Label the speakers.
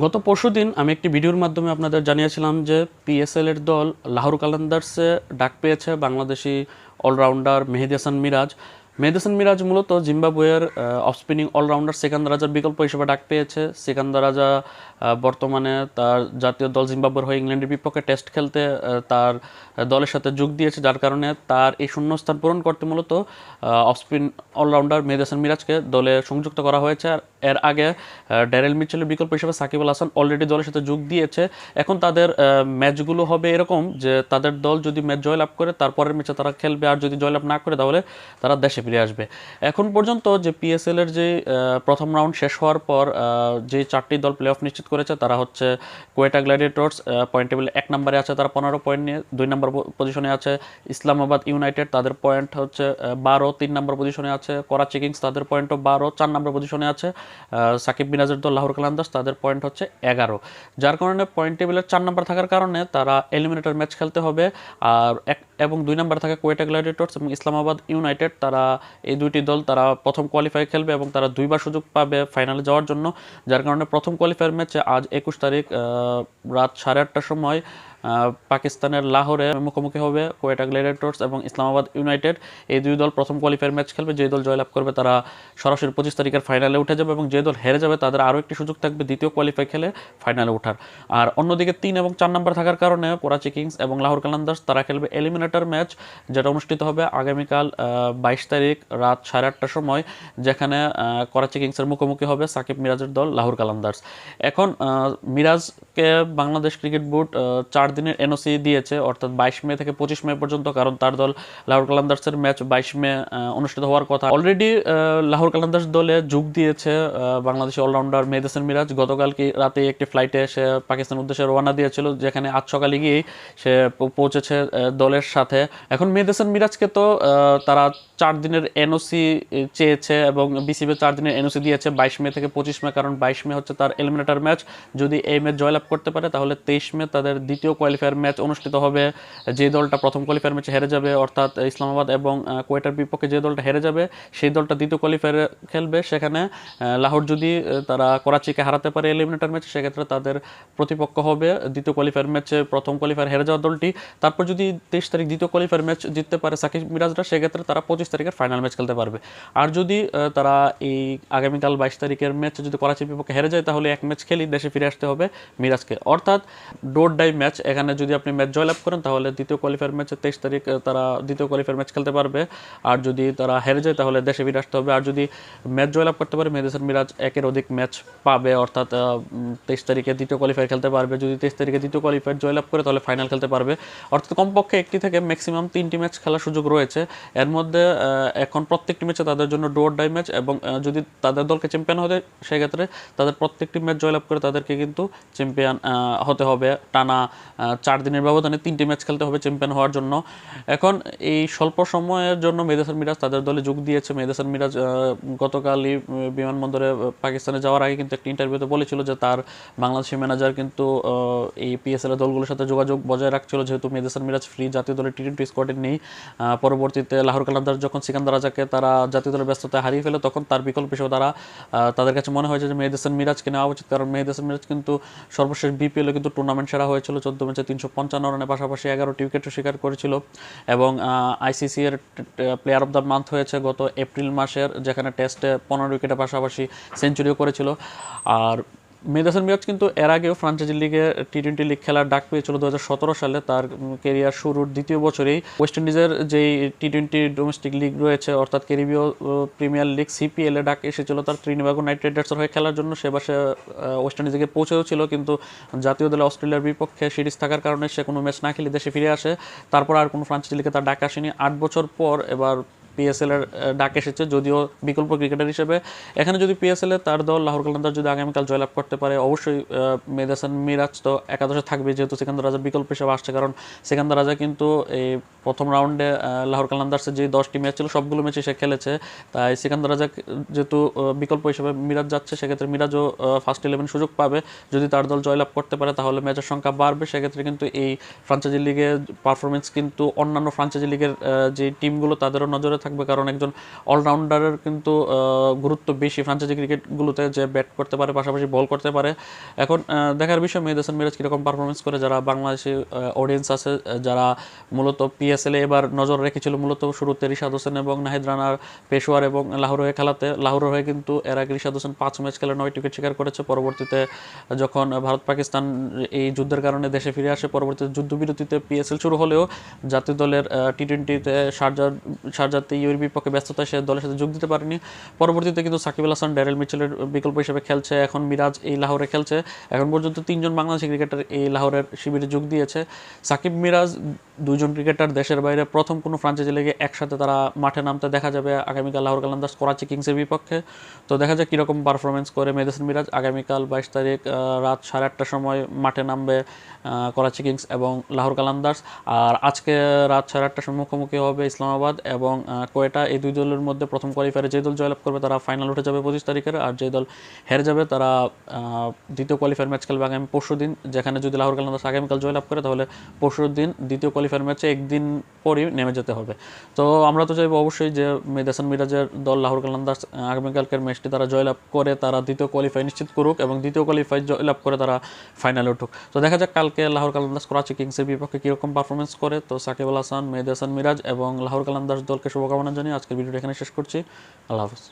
Speaker 1: গত পরশুদিন আমি একটি ভিডিওর মাধ্যমে আপনাদের জানিয়েছিলাম যে পিএসএল এর দল লাহোর কালান্দার্সে ডাক পেয়েছে বাংলাদেশি অলরাউন্ডার মেহেদি হাসান মিরাজ। মেহেদি হাসান মিরাজ মূলত জিম্বাবুয়ের অফ স্পিনিং অলরাউন্ডার সেকান্দার রাজার বিকল্প হিসেবে ডাক পেয়েছে। সেকান্দার রাজা বর্তমানে তার জাতীয় দল জিম্বাবুয়ের হয়ে ইংল্যান্ডের বিপক্ষে টেস্ট খেলতে তার দলের সাথে যোগ দিয়েছে, যার কারণে তার এই শূন্যস্থান পূরণ করতে মূলত off spin allrounder Mehedi Hasan মিরাজকে দলে সংযুক্ত করা হয়েছে। আর এর আগে ড্যারেল মিচেলের বিকল্প হিসেবে সাকিব আল হাসান অলরেডি দলের সাথে যোগ দিয়েছে। এখন তাদের ম্যাচগুলো হবে এরকম যে তাদের দল যদি ম্যাচ জয়লাভ করে, তারপরের ম্যাচে তারা খেলবে। আর যদি জয়লাভ না করে, তাহলে তারা দেশে ফিরে আসবে। এখন পর্যন্ত যে পিএসএল এর যে প্রথম রাউন্ড শেষ হওয়ার পর যে চারটি দল প্লে অফ নিশ্চিত করেছে, তারা হচ্ছে কোয়েটা গ্ল্যাডিয়েটর্স পয়েন্ট টেবিলে এক নম্বরে আছে তারা পনেরো পয়েন্ট নিয়ে, দুই নম্বর পজিশনে আছে ইসলামাবাদ ইউনাইটেড, তাদের পয়েন্ট হচ্ছে বারো, তিন নম্বর পজিশনে আছে করাচি কিংস, তাদের পয়েন্টও বারো, চার নম্বর পজিশনে আছে। সাকিব মিরাজের দল লাহোর কালান্দাস তাদের পয়েন্ট হচ্ছে এগারো। যার কারণে পয়েন্ট টেবিলের চার নম্বর থাকার কারণে তারা এলিমিনেটর ম্যাচ খেলতে হবে। আর এক এবং দুই নম্বর থাকে কোয়েটা গ্ল্যাডিয়েটর্স এবং ইসলামাবাদ ইউনাইটেড তারা এই দুইটি দল তারা প্রথম কোয়ালিফাই খেলবে এবং তারা দুইবার সুযোগ পাবে ফাইনালে যাওয়ার জন্য। যার কারণে প্রথম কোয়ালিফায়ার ম্যাচে আজ একুশ তারিখ রাত সাড়ে আটটার সময় পাকিস্তানের লাহোরে মুখোমুখি হবে কোয়েটা গ্ল্যাডিয়েটর্স এবং ইসলামাবাদ ইউনাইটেড। এই দুই দল প্রথম কোয়ালিফায়ার ম্যাচ খেলবে। যে দল জয়লাভ করবে তারা সরাসরি পঁচিশ তারিখের ফাইনালে উঠে যাবে এবং যে দল হেরে যাবে তাদের আরও একটি সুযোগ থাকবে দ্বিতীয় কোয়ালিফাই খেলে ফাইনালে ওঠার। আর অন্যদিকে তিন এবং চার নম্বর থাকার কারণে করাচি কিংস এবং লাহোর কালান্দার্স তারা খেলবে এলিমিনেটর ম্যাচ যেটা অনুষ্ঠিত হবে আগামীকাল বাইশ তারিখ রাত সাড়ে আটটার সময়, যেখানে করাচি কিংসের মুখোমুখি হবে সাকিব মিরাজের দল লাহোর কালান্দার্স এখন মিরাজকে বাংলাদেশ ক্রিকেট বোর্ড চার দিনের এনওসি দিয়েছে, অর্থাৎ বাইশ মে থেকে পঁচিশ মে পর্যন্ত, কারণ তার দল লাহোর কালান্দার্সের ম্যাচ বাইশ মে অনুষ্ঠিত হওয়ার কথা। অলরেডি লাহোর কালান্দার্স দলে যোগ দিয়েছে বাংলাদেশি অলরাউন্ডার মেহেদাসেন মিরাজ। গতকাল কি রাতে একটি ফ্লাইটে সে পাকিস্তান উদ্দেশ্যে রওনা দিয়েছিল, যেখানে আজ সকালে গিয়েই সে পৌঁছেছে দলের সাথে। এখন মেহেদাসেন মিরাজকে তো তারা চার দিনের এনওসি চেয়েছে এবং বিসিবি চার দিনের এনওসি দিয়েছে, বাইশ মে থেকে পঁচিশ মে, কারণ বাইশ মে হচ্ছে তার এলিমিনেটার ম্যাচ যদি এই ম্যাচ জয়লাভ করতে পারে, তাহলে তেইশ মে তাদের দ্বিতীয় কোয়ালিফায়ার ম্যাচ অনুষ্ঠিত হবে, যে দলটা প্রথম কোয়ালিফায়ার ম্যাচে হেরে যাবে, অর্থাৎ ইসলামাবাদ এবং কোয়েটার বিপক্ষে যে দলটা হেরে যাবে, সেই দলটা দ্বিতীয় কোয়ালিফায়ার খেলবে। সেখানে লাহোর যদি তারা করাচিকে হারাতে পারে এলিমিনেটার ম্যাচে সেক্ষেত্রে তাদের প্রতিপক্ষ হবে দ্বিতীয় কোয়ালিফায়ার ম্যাচে প্রথম কোয়ালিফায়ার হেরে যাওয়া দলটি। তারপর যদি তেইশ তারিখ দ্বিতীয় কোয়ালিফায়ার ম্যাচ জিততে পারে সাকিব মিরাজরা, সেক্ষেত্রে তারা পঁচিশ তারিখের ফাইনাল ম্যাচ খেলতে পারবে। আর যদি তারা এই আগামীকাল বাইশ তারিখের ম্যাচে যদি করাচির বিপক্ষে হেরে যায়, তাহলে এক ম্যাচ খেলি দেশে ফিরে আসতে হবে মিরাজকে। অর্থাৎ ডোর ডাই ম্যাচ এখানে যদি আপনি ম্যাচ জয়লাভ করেন, তাহলে দ্বিতীয় কোয়ালিফায়ার ম্যাচে তেইশ তারিখ তারা দ্বিতীয় কোয়ালিফায়ার ম্যাচ খেলতে পারবে। আর যদি তারা হেরে যায়, তাহলে দেশে ফিরে আসতে হবে। আর যদি ম্যাচ জয়লাভ করতে পারে মেহেদিসান মিরাজ একের অধিক ম্যাচ পাবে, অর্থাৎ তেইশ তারিখে দ্বিতীয় কোয়ালিফায়ার খেলতে পারবে। যদি তেইশ তারিখে দ্বিতীয় কোয়ালিফায়ার জয়লাভ করে, তাহলে ফাইনাল খেলতে পারবে। অর্থাৎ কমপক্ষে একটি থেকে ম্যাক্সিমাম তিনটি ম্যাচ খেলার সুযোগ রয়েছে। এর মধ্যে এখন প্রত্যেকটি ম্যাচে তাদের জন্য ডোর ডাই ম্যাচ এবং যদি তাদের দলকে চ্যাম্পিয়ন হতে, সেক্ষেত্রে তাদের প্রত্যেকটি ম্যাচ জয়লাভ করে তাদেরকে কিন্তু চ্যাম্পিয়ন হতে হবে। টানা চার দিনের ব্যবধানে তিনটি ম্যাচ খেলতে হবে চ্যাম্পিয়ন হওয়ার জন্য। এখন এই স্বল্প সময়ের জন্য মেহেদাসান মিরাজ তাদের দলে যোগ দিয়েছে। মেহেদাসান মিরাজ গতকালই বিমানবন্দরে পাকিস্তানে যাওয়ার আগে কিন্তু একটি ইন্টারভিউতে বলেছিল যে তার বাংলাদেশি ম্যানেজার কিন্তু এই পিএসএল দলগুলোর সাথে যোগাযোগ বজায় রাখছিল। যেহেতু মেহেদাসান মিরাজ ফ্রি জাতীয় দলের টি টোয়েন্টি স্কোয়াডে নেই পরবর্তীতে লাহোর কালান্দার যখন সিকান্দার রাজাকে তারা জাতীয় দলের ব্যস্ততায় হারিয়ে ফেলে, তখন তার বিকল্প হিসেবে তারা তাদের কাছে মনে হয়েছে যে মেহেদাসান মিরাজকে নেওয়া উচিত। কারণ মেহেদাসান মিরাজ কিন্তু সর্বশেষ বিপিএল কিন্তু টুর্নামেন্ট সেরা হয়েছিল। চোদ্দ ম্যাচে তিনশো পঞ্চান্ন রানের পাশাপাশি এগারোটি উইকেটও শিকার করেছিল এবং আইসিসি এর প্লেয়ার অফ দ্য মান্থ হয়েছে গত এপ্রিল মাসের, যেখানে টেস্টে পনেরো উইকেটের পাশাপাশি সেঞ্চুরিও করেছিল। আর মেদাসন মিরাজ কিন্তু এর আগেও ফ্রাঞ্চাইজি লিগে টি টোয়েন্টি লিগ খেলার ডাক পেয়েছিল দু হাজার সতেরো সালে। তার কেরিয়ার শুরুর দ্বিতীয় বছরেই ওয়েস্ট ইন্ডিজের যেই টি টোয়েন্টি ডোমেস্টিক লিগ রয়েছে, অর্থাৎ ক্যারিবীয় প্রিমিয়ার লিগ সিপিএল এ ডাক এসেছিল তার ত্রিনিবাগো নাইট রাইডার্সের হয়ে খেলার জন্য। সে বাসে ওয়েস্ট ইন্ডিজে পৌঁছেও ছিল, কিন্তু জাতীয় দলে অস্ট্রেলিয়ার বিপক্ষে সিরিজ থাকার কারণে সে কোনো ম্যাচ না খেলে দেশে ফিরে আসে। তারপর আর কোনো ফ্রাঞ্চাইজি লিগে তার ডাক আসেনি। আট বছর পর এবার পিএসএল এর ডাক এসেছে, যদিও বিকল্প ক্রিকেটার হিসেবে। এখানে যদি পিএসএল এ তার দল লাহোর কালান্দার যদি আগামীকাল জয়লাভ করতে পারে, অবশ্যই মেদাসান মিরাজ তো একাদশে থাকবে যেহেতু সেকান্দার রাজা বিকল্প হিসেবে আসছে। কারণ সেকান্দার রাজা কিন্তু এই প্রথম রাউন্ডে লাহোর কালান্দার্সের যে দশটি ম্যাচ ছিল, সবগুলো ম্যাচে সে খেলেছে। তাই সিকান্দার রাজা যেহেতু বিকল্প হিসেবে মিরাজ যাচ্ছে, সেক্ষেত্রে মিরাজও ফার্স্ট ইলেভেন সুযোগ পাবে। যদি তার দল জয়লাভ করতে পারে, তাহলে ম্যাচের সংখ্যা বাড়বে। সেক্ষেত্রে কিন্তু এই ফ্রাঞ্চাইজি লিগের পারফরমেন্স কিন্তু অন্যান্য ফ্রাঞ্চাইজি লিগের যে টিমগুলো তাদেরও নজরে থাকবে, কারণ একজন অলরাউন্ডারের কিন্তু গুরুত্ব বেশি ফ্রাঞ্চাইজি ক্রিকেটগুলোতে যে ব্যাট করতে পারে, পাশাপাশি বল করতে পারে। এখন দেখার বিষয় মেহেদ হাসান মিরাজ কীরকম পারফরমেন্স করে, যারা বাংলাদেশি অডিয়েন্স আছে যারা মূলত পিএসএল এবার নজর রেখেছিল, মূলত শুরুতে রিশাদ হোসেন এবং নাহিদ রানার পেশোয়ার এবং লাহোর হয়ে খেলাতে, লাহোর হয়ে কিন্তু এর আগে রিশাদ হোসেন পাঁচ ম্যাচ খেলে নয় উইকেট শিকার করেছে। পরবর্তীতে যখন ভারত পাকিস্তান এই যুদ্ধের কারণে দেশে ফিরে আসে, পরবর্তীতে যুদ্ধবিরতিতে পিএসএল শুরু হলেও জাতীয় দলের টি টোয়েন্টিতে শারজা শারজাতে ইউর বিপক্ষে ব্যস্ততা সে দলের সাথে যোগ দিতে পারেনি। পরবর্তীতে কিন্তু সাকিব আল হাসান, ড্যারেল মিচেলের বিকল্প হিসেবে খেলছে। এখন মিরাজ এই লাহোরে খেলছে। এখন পর্যন্ত তিনজন বাংলাদেশি ক্রিকেটার এই লাহোরের শিবিরে যোগ দিয়েছে। সাকিব, মিরাজ দুজন ক্রিকেটার দেশের বাইরে। প্রথম কোনো ফ্রাঞ্চাইজি লেগে একসাথে তারা মাঠে নামতে দেখা যাবে আগামীকাল লাহোর কালান্দার্স করাচি কিংসের বিপক্ষে। তো দেখা যাক কীরকম পারফরমেন্স করে মেদেসন মিরাজ। আগামীকাল বাইশ তারিখ রাত সাড়ে আটটার সময় মাঠে নামবে করাচি কিংস এবং লাহোর কালান্দার্স আর আজকে রাত সাড়ে আটটার সময় মুখোমুখি হবে ইসলামাবাদ এবং কোয়েটা এই দুই দলের মধ্যে প্রথম কোয়ালিফায়ারে যে দল জয়লাভ করবে তারা ফাইনাল উঠে যাবে পঁচিশ তারিখের আর যে দল হেরে যাবে তারা দ্বিতীয় কোয়ালিফায়ার ম্যাচ খেলবে আগামী পরশু দিন যেখানে যদি লাহোর কালান্দার্স আগামীকাল জয়লাভ করে তাহলে পরশু দিন দ্বিতীয় কোয়ালিফায়ার ম্যাচে একদিন পরই নেমে যেতে হবে। তো আমরা তো চাইব অবশ্যই যে মেদাসান মিরাজের দল লাহোর কালান্দার্স আহ, আগামীকালকের ম্যাচটি তারা জয়লাভ করে তারা দ্বিতীয় কোয়ালিফাই নিশ্চিত করুক এবং দ্বিতীয় কোয়ালিফাই জয়লাভ করে তারা ফাইনালে উঠুক। তো দেখা যাক কালকে লাহোর কালান্দার্স করাচি কিংসের বিপক্ষে কীরকম পারফরমেন্স করে। তো সাকিব আল হাসান মেহেদ মিরাজ এবং লাহোর কালান্দার্স দলকে শুভকামনা জানিয়ে আজকের ভিডিওটা এখানে শেষ করছি। আল্লাহ হাফিজ।